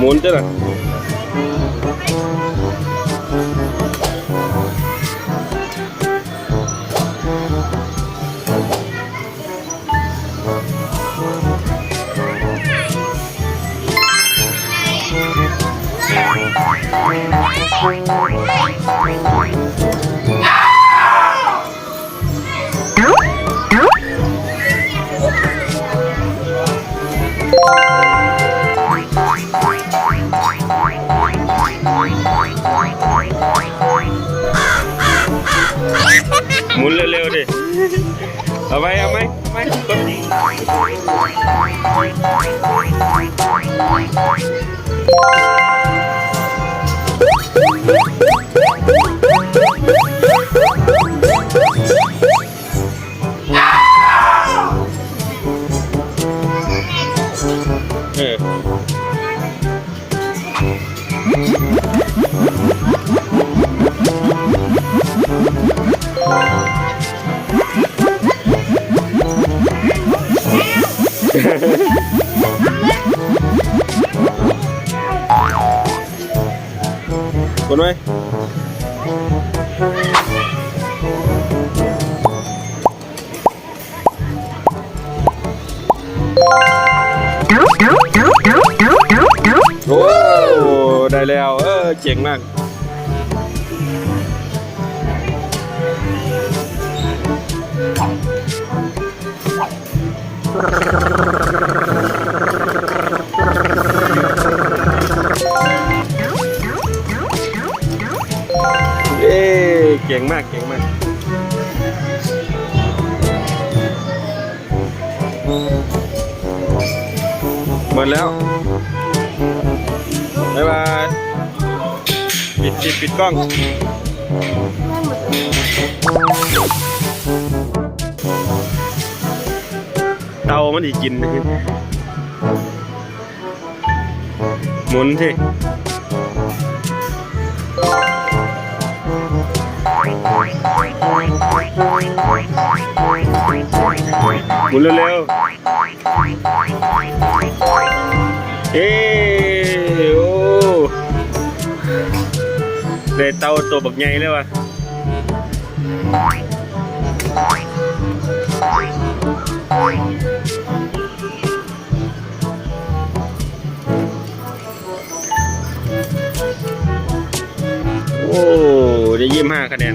মনটা না Boing, boing, boing, boing, boing. đi ở bay ở bay bay Yeah. กดไหมโอ้ได้แล้วเออเจ๋งมาก เก่งมากเก่งมากหมดแล้วบ๊ายบายปิดปิดปิดกล้องเตามันอีกินนะหมุนที่ หมุนเร็วๆเอ้โอ้ได้เตาตัวบักใหญ่เลยว่ะโอ้ได้ ยี่สิบห้าคะแนน